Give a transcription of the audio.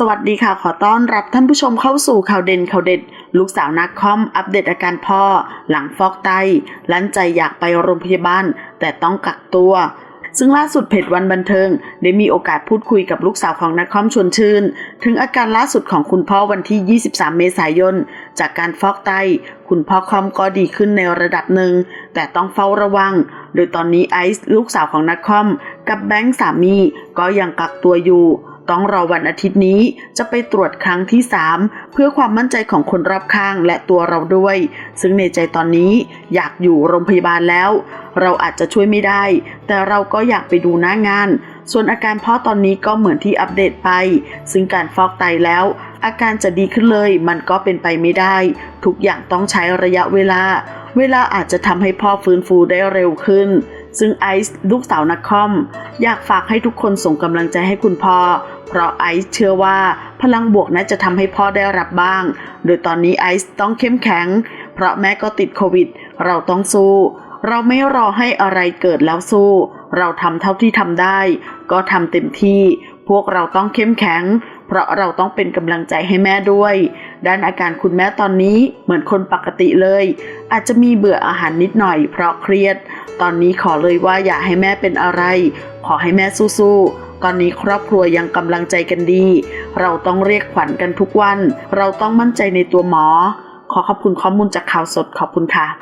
สวัสดีค่ะ ขอต้อนรับท่านผู้ชมเข้าสู่ข่าวเด่นข่าวเด็ด ลูกสาวนักคอมอัปเดตอาการพ่อ หลังฟอกไตลั่นใจอยากไปโรงพยาบาล แต่ต้องกักตัว ซึ่งล่าสุดเพจวันบันเทิง ได้มีโอกาสพูดคุยกับลูกสาวของนักคอมชวนชื่น ถึงอาการล่าสุดของคุณพ่อวันที่ 23 เมษายน จากการฟอกไต คุณพ่อคอมก็ดีขึ้นในระดับหนึ่ง แต่ต้องเฝ้าระวัง โดยตอนนี้ไอซ์ลูกสาวของนักคอม กับแบงค์สามีก็ยังกักตัวอยู่ ต้องรอวันอาทิตย์นี้จะไปตรวจครั้งที่ 3 เพื่อความมั่นใจของคนรอบข้างและตัวเราด้วย ซึ่งในใจตอนนี้อยากอยู่โรงพยาบาลแล้ว เราอาจจะช่วยไม่ได้ แต่เราก็อยากไปดูหน้างาน ส่วนอาการพ่อตอนนี้ก็เหมือนที่อัปเดตไป ซึ่งการฟอกไตแล้ว อาการจะดีขึ้นเลย มันก็เป็นไปไม่ได้ ทุกอย่างต้องใช้ระยะเวลา เวลาอาจจะทำให้พ่อฟื้นฟูได้เร็วขึ้น ซึ่งไอซ์ลูกสาวนักคอม อยากฝากให้ทุกคนส่งกำลังใจให้คุณพ่อ เพราะไอซ์เชื่อว่าพลังบวกน่าจะทำให้พ่อได้รับบ้าง โดยตอนนี้ไอซ์ต้องเข้มแข็ง เพราะแม้ก็ติดโควิด เราต้องสู้ เราไม่รอให้อะไรเกิดแล้วสู้ เราทำเท่าที่ทำได้ ก็ทำเต็มที่ พวกเราต้องเข้มแข็ง เพราะเราต้องเป็นกำลังใจให้แม่ด้วย ด้านอาการคุณแม่ตอนนี้เหมือนคนปกติเลย อาจจะมีเบื่ออาหารนิดหน่อยเพราะเครียด ตอนนี้ขอเลยว่าอย่าให้แม่เป็นอะไร ขอให้แม่สู้ๆ ตอนนี้ครอบครัวยังกำลังใจกันดี เราต้องเรียกขวัญกันทุกวัน เราต้องมั่นใจในตัวหมอ ขอขอบคุณข้อมูลจากข่าวสดขอบคุณค่ะ